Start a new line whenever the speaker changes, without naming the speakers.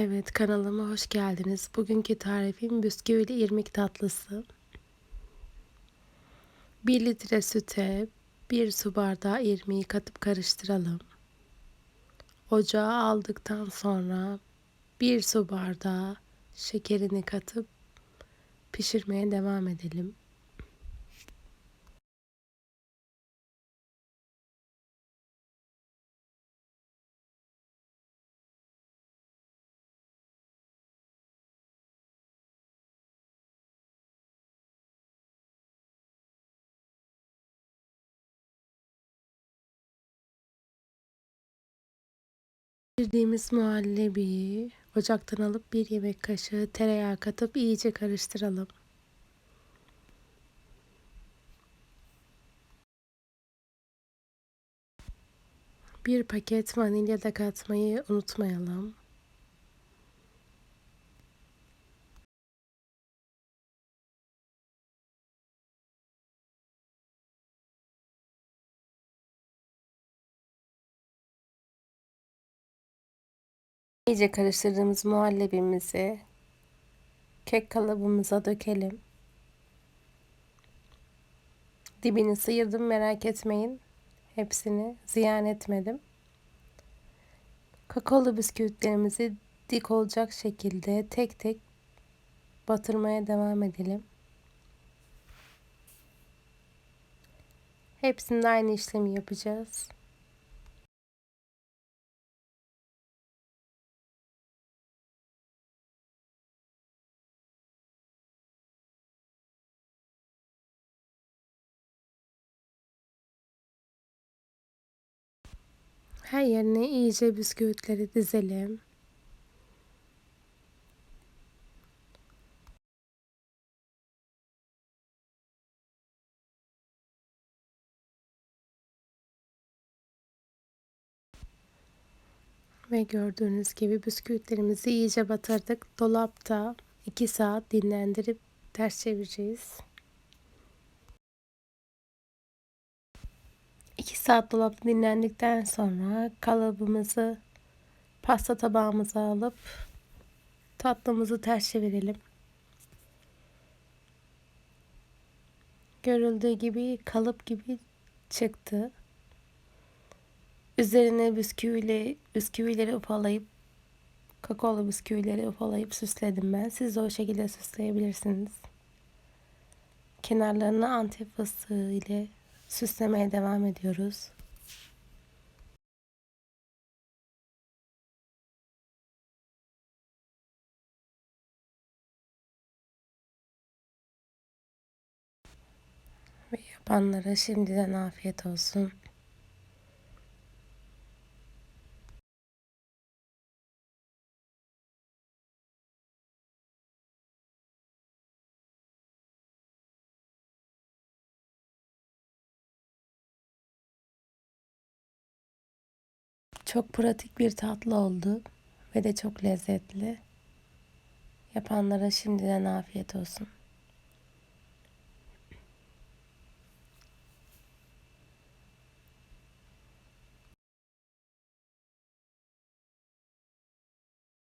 Evet kanalıma hoş geldiniz. Bugünkü tarifim bisküvili irmik tatlısı. 1 litre süte 1 su bardağı irmiği katıp karıştıralım. Ocağa aldıktan sonra 1 su bardağı şekerini katıp pişirmeye devam edelim. Pişirdiğimiz muhallebiyi ocaktan alıp bir yemek kaşığı tereyağı katıp iyice karıştıralım. Bir paket vanilya da katmayı unutmayalım. İyice karıştırdığımız muhallebimizi kek kalıbımıza dökelim. Dibini sıyırdım merak etmeyin. Hepsini ziyan etmedim. Kakaolu bisküvitlerimizi dik olacak şekilde tek tek batırmaya devam edelim. Hepsinde aynı işlemi yapacağız. Her yerine iyice bisküvitleri dizelim. Ve gördüğünüz gibi bisküvitlerimizi iyice batırdık. Dolapta 2 saat dinlendirip ters çevireceğiz. 2 saat dolapta dinlendikten sonra kalıbımızı pasta tabağımıza alıp tatlımızı ters çevirelim. Görüldüğü gibi kalıp gibi çıktı. Üzerine bisküviyle, bisküvileri ufalayıp kakaolu bisküvileri ufalayıp süsledim ben. Siz de o şekilde süsleyebilirsiniz. Kenarlarını antep fıstığı ile süslemeye devam ediyoruz. Ve yapanlara şimdiden afiyet olsun. Çok pratik bir tatlı oldu ve de çok lezzetli. Yapanlara şimdiden afiyet olsun.